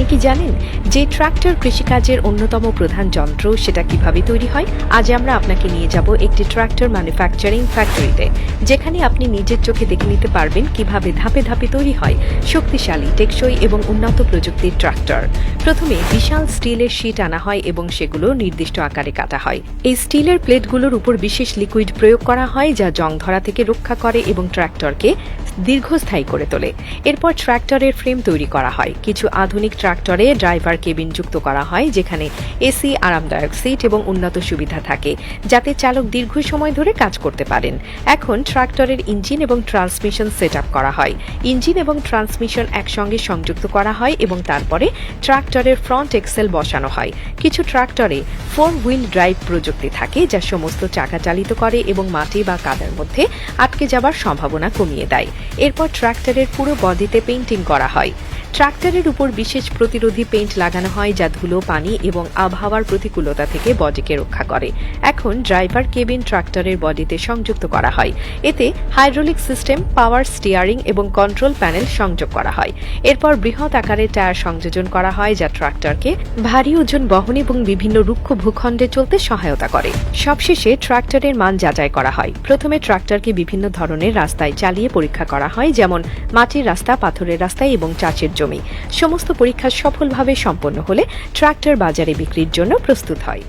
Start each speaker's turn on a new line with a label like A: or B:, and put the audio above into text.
A: আপনি কি জানেন যে ট্রাক্টর কৃষিকাজের অন্যতম প্রধান যন্ত্র সেটা কীভাবে তৈরি হয়? আজ আমরা আপনাকে নিয়ে যাব একটি ট্রাক্টর ম্যানুফ্যাকচারিং ফ্যাক্টরিতে, যেখানে আপনি নিজের চোখে দেখে নিতে পারবেন কীভাবে ধাপে ধাপে তৈরি হয় শক্তিশালী, টেকসই এবং উন্নত প্রযুক্তির ট্রাক্টর। প্রথমে বিশাল স্টিলের শীট আনা হয় এবং সেগুলো নির্দিষ্ট আকারে কাটা হয়। এই স্টিলের প্লেটগুলোর উপর বিশেষ লিকুইড প্রয়োগ করা হয়, যা জং ধরা থেকে রক্ষা করে এবং ট্রাক্টরকে দীর্ঘস্থায়ী করে তোলে। এরপর ট্রাক্টরের ফ্রেম তৈরি করা হয়। কিছু আধুনিক ট্রাক্টরে ড্রাইভার কেবিন যুক্ত করা হয়, যেখানে এসি, আরামদায়ক সিট এবং উন্নত সুবিধা থাকে, যাতে চালক দীর্ঘ সময় ধরে কাজ করতে পারেন। এখন ট্রাক্টরের ইঞ্জিন এবং ট্রান্সমিশন সেট করা হয়। ইঞ্জিন এবং ট্রান্সমিশন একসঙ্গে সংযুক্ত করা হয় এবং তারপরে ট্রাক্টরের ফ্রন্ট এক্সেল বসানো হয়। কিছু ট্রাক্টরে ফোর হুইল ড্রাইভ প্রযুক্তি থাকে, যা সমস্ত চাকা চালিত করে এবং মাটি বা কাদার মধ্যে আটকে যাবার সম্ভাবনা কমিয়ে দেয়। এরপর ট্রাক্টরের পুরো বডিতে পেইন্টিং করা হয়। ট্রাক্টরের উপর বিশেষ প্রতিরোধী পেইন্ট লাগানো হয় যা ধুলো, পানি এবং আবহাওয়ার প্রতিকূলতা থেকে বডিকে রক্ষা করে। এখন ড্রাইভার কেবিন ট্রাক্টরের বডিতে সংযুক্ত করা হয়। এতে হাইড্রোলিক সিস্টেম, পাওয়ার স্টিয়ারিং এবং কন্ট্রোল প্যানেল সংযোগ করা হয়। এরপর বৃহৎ আকারের টায়ার সংযোজন করা হয় যা ট্রাক্টরকে ভারী ওজন বহন এবং বিভিন্ন রুক্ষ ভূখণ্ডে চলতে সহায়তা করে। সবশেষে ট্রাক্টরের মান যাচাই করা হয়। প্রথমে ট্রাক্টরকে বিভিন্ন ধরনের রাস্তায় চালিয়ে পরীক্ষা করা হয়, যেমন মাটির রাস্তা, পাথরের রাস্তায় এবং চাষের জমি। সমস্ত পরীক্ষা সফলভাবে সম্পন্ন হলে ট্রাক্টর বাজারে বিক্রির জন্য প্রস্তুত হয়।